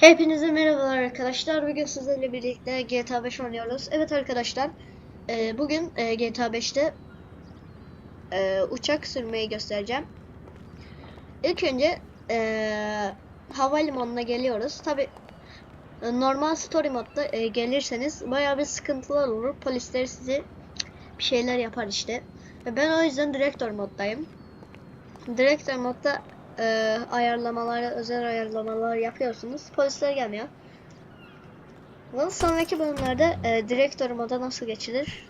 Hepinize merhabalar arkadaşlar. Bugün sizlerle birlikte GTA 5 oynuyoruz. Evet arkadaşlar, e, bugün e, GTA 5'te e, uçak sürmeyi göstereceğim. İlk önce e, havalimanına geliyoruz. Tabi normal story modda e, gelirseniz bayağı bir sıkıntılar olur. Polisler sizi bir şeyler yapar işte. E, Ben o yüzden direktör moddayım. Direktör modda e, ayarlamaları, özel ayarlamalar yapıyorsunuz. Polisler gelmiyor. Bunun sonraki bölümlerde e, direktör moda nasıl geçilir?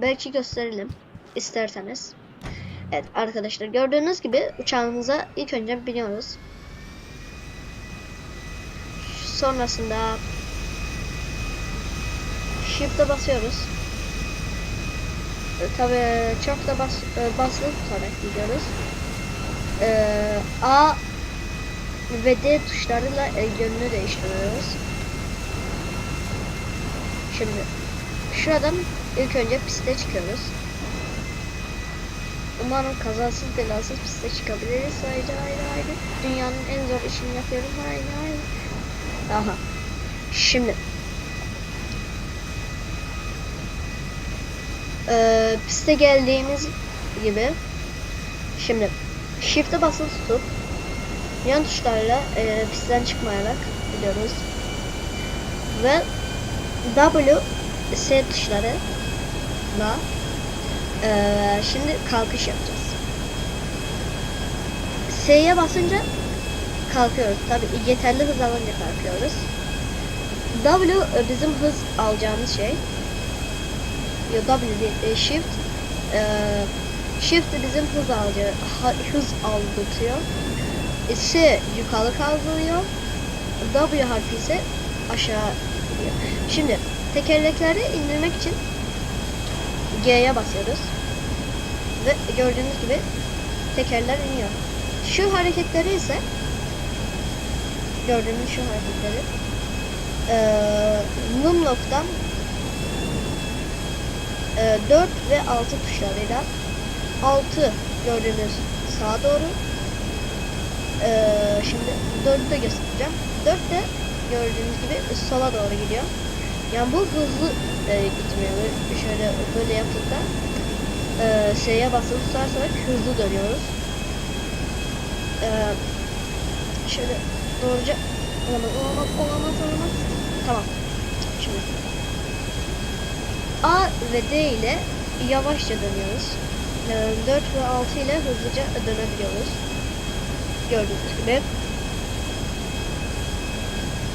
Belki gösterelim isterseniz. Evet arkadaşlar gördüğünüz gibi uçağımıza ilk önce biniyoruz. Sonrasında Shift'e basıyoruz. E, Tabi çok da bas, e, basılı tutarak gidiyoruz. Ee, A ve D tuşlarıyla e, yönünü değiştiriyoruz. Şimdi şuradan ilk önce piste çıkıyoruz. Umarım kazasız belasız piste çıkabiliriz. Haydi haydi haydi. Dünyanın en zor işini yapıyorum. Haydi haydi. Aha. Şimdi. Ee, piste geldiğimiz gibi Şimdi Shift'e basılı tutup yan tuşlarla e, pistten çıkmayarak gidiyoruz. Ve W S tuşları e, şimdi kalkış yapacağız. S'ye basınca kalkıyoruz. Tabi yeterli hız alınca kalkıyoruz. W e, bizim hız alacağımız şey. Yo W değil, e, Shift e, Shift bizim hız ha- hız aldırtıyor. S yukarı kaldırıyor. W harfi ise aşağı iniyor. Şimdi tekerlekleri indirmek için G'ye basıyoruz. Ve gördüğünüz gibi tekerler iniyor. Şu hareketleri ise gördüğünüz şu hareketleri eee Numlock'tan eee 4 ve 6 tuşlarıyla 6 gördüğünüz sağa doğru. Ee, şimdi 4'ü de göstereceğim. 4 de gördüğünüz gibi sola doğru gidiyor. Yani bu hızlı e, gitmiyor. Şöyle böyle yapıp da e, S'ye basılı tutarsak hızlı dönüyoruz. Ee, şöyle doğruca olamaz olamaz olamaz olamaz. Tamam. Şimdi A ve D ile yavaşça dönüyoruz. Ee, 4 ve 6 ile hızlıca dönebiliyoruz. Gördüğünüz gibi.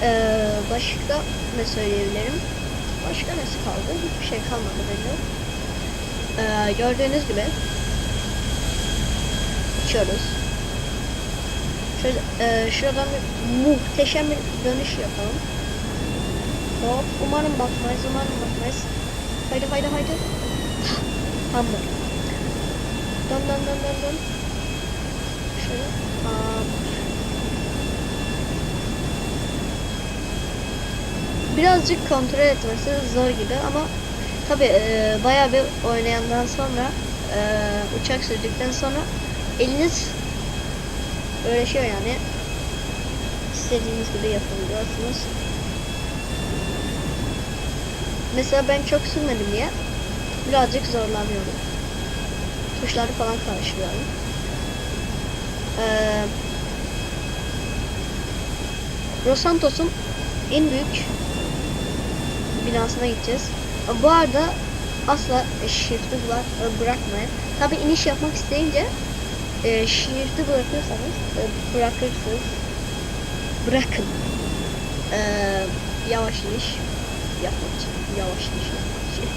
Ee, başka ne söyleyebilirim? Başka nesi kaldı? Hiçbir şey kalmadı benim. Ee, gördüğünüz gibi uçuyoruz. Şöyle, e, şuradan bir muhteşem bir dönüş yapalım. Hop, umarım batmayız, umarım batmayız. Haydi haydi haydi. Tamamdır. Dön dön dön dön dön. Şöyle. Aa. Birazcık kontrol etmesi zor gibi ama tabi e, bayağı bir oynayandan sonra e, uçak sürdükten sonra eliniz öğreşiyor yani istediğiniz gibi yapabiliyorsunuz. Mesela ben çok sürmedim diye birazcık zorlanıyorum tuşları falan karıştırıyorum. Ee, Los Santos'un en büyük binasına gideceğiz. Bu arada asla bırak, bırakmayın. Tabi iniş yapmak isteyince e, shift'i bırakırsanız e, bırakırsınız. Bırakın. E, yavaş iniş yapmak için. Yavaş iniş yapmak için.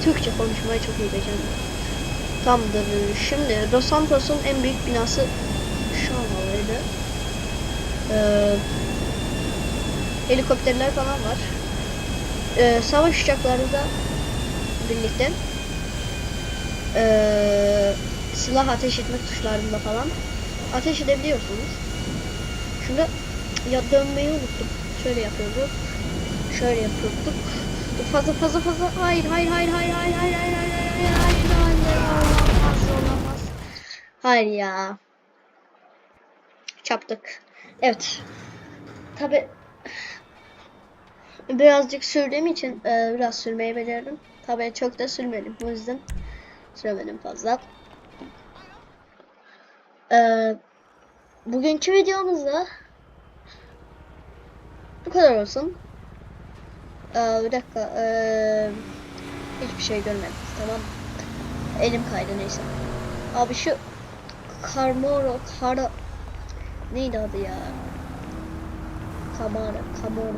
Türkçe konuşmayı çok iyi beceriyorum. Tamamdır. Şimdi Los Santos'un en büyük binası şu olmalıydı. Ee, helikopterler falan var. Ee, savaş uçakları da birlikte ee, silah ateş etmek tuşlarında falan ateş edebiliyorsunuz. Şurada ya dönmeyi unuttum. Şöyle yapıyorduk. Şöyle yapıyorduk. Fazla fazla fazla. Hayır hayır hayır hayır hayır hayır hayır hayır hayır hayır hayır olamaz. Hayır ya. Çaptık. Evet. tabi birazcık sürdüğüm için e, biraz sürmeyi beceririm. Tabi çok da sürmedim. O yüzden süremedim fazla. E, bugünkü videomuzda bu kadar olsun. E, bir dakika. E, hiçbir şey görmedim. Tamam. Elim kaydı neyse. Abi şu Karmoro, Kara... Neydi adı ya? Kamara, Kamoro.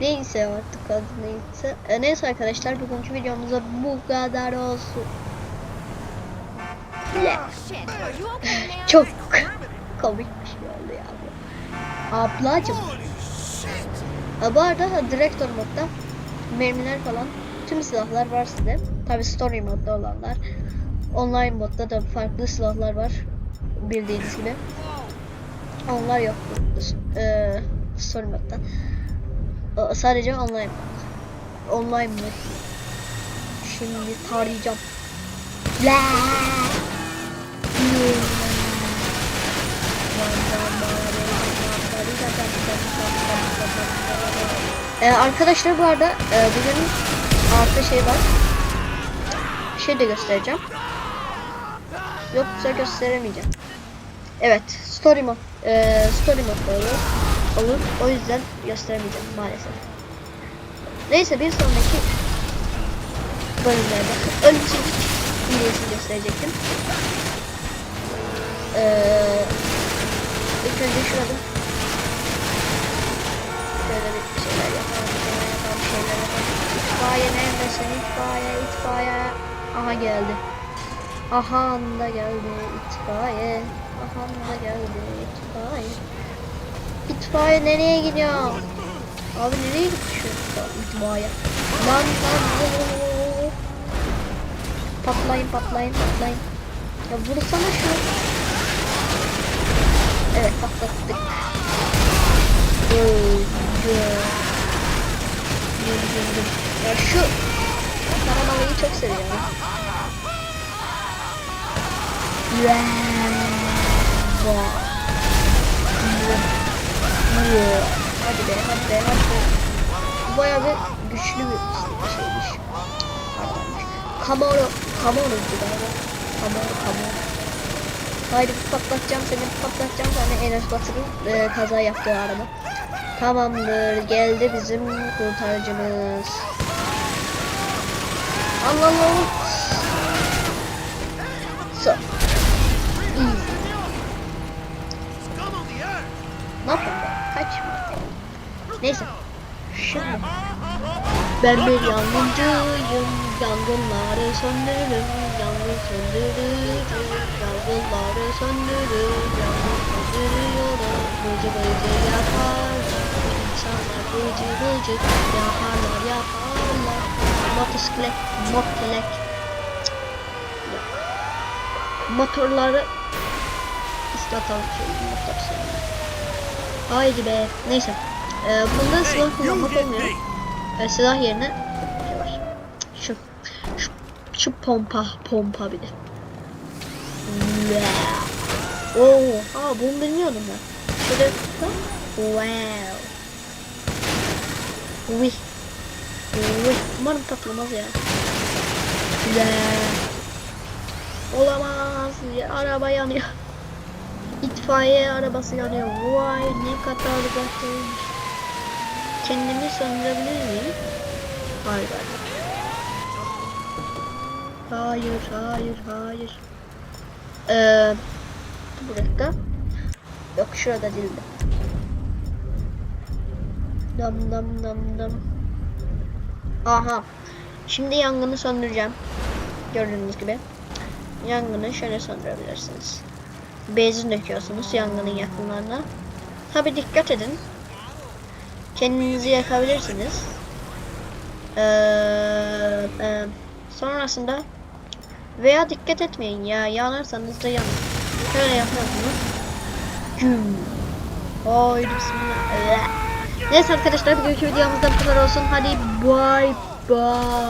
Neyse artık adı neyse. E, neyse arkadaşlar bugünkü videomuzda bu kadar olsun. Çok komik bir şey oldu ya bu. Ablacım. E, bu arada direktör modda mermiler falan tüm silahlar var sizde. Tabi story modda olanlar. Online modda da farklı silahlar var. Bildiğiniz gibi. Onlar yok. Ee, story modda. Ee, Sadece online mod. Online mod. Şimdi tarayacağım. Ee, arkadaşlar bu arada e, bugün artı şey var. Bir şey de göstereceğim. Yoksa gösteremeyeceğim. Evet, story mod, e, story mod olur. Olur. O yüzden gösteremeyeceğim maalesef. Neyse bir sonraki bölümlerde ölçü hilesini gösterecektim. Ee, ilk önce şurada şöyle bir şeyler yapalım, şeyler yapalım, şeyler yapalım. İtfaiye neredesin? İtfaiye, itfaiye. Aha geldi. Aha da geldi itfaiye. Aha geldi itfaiye. İtfaiye nereye gidiyor? Abi nereye gitti şu itfaiye? Lan lan. Patlayın patlayın patlayın. Ya vursana şunu. Evet patlattık. Öldü. Öldürdüm. Ya şu karamalıyı çok seviyorum. Bravo. Hadi be hadi be hadi be. Bayağı bir güçlü bir şeymiş. Arabaymış. Kamaro. Kamaro'ydu galiba. Kamaro Kamaro. Haydi patlatacağım seni patlatacağım seni Enes Batur'un e, kaza yaptığı araba. Tamamdır geldi bizim kurtarıcımız. Allah Allah. Kaçma. Neyse. Şimdi. Ben bir yangıncıyım. Yangınları söndürürüm. Yangın söndürürüm. Yangınları söndürürüm. Yangın söndürüyorum. Bıcı bıcı yapar. İnsanlar bıcı bıcı yaparlar yaparlar. Motosiklet, motelek. Motorları istatalım şöyle motor seninle. Haydi be. Neyse. Ee, bunda silah kullanmak olmuyor. Ee, silah yerine şey var. Şu, şu, şu pompa, pompa bir de. Wow. Oo, ha bunu bilmiyordum ben. Şöyle wow. Uy. Uy. Umarım patlamaz ya. Güzel. Olamaz. Ya, araba yanıyor. İtfaiye arabası yanıyor. Vay ne kadar güzelmiş. Kendimi söndürebilir miyim? Hayır hayır. Hayır hayır hayır. Ee, bir. Yok şurada değildi. Dam dam dam dam. Aha. Şimdi yangını söndüreceğim. Gördüğünüz gibi. Yangını şöyle söndürebilirsiniz. Benzin döküyorsunuz yangının yakınlarına. Tabi dikkat edin. Kendinizi yakabilirsiniz. Ee, e, sonrasında veya dikkat etmeyin ya yanarsanız da yanın. Şöyle yapıyorsunuz. Güm. Haydi bismillah. Neyse arkadaşlar bugünkü videomuzda bu kadar olsun. Hadi bye bye.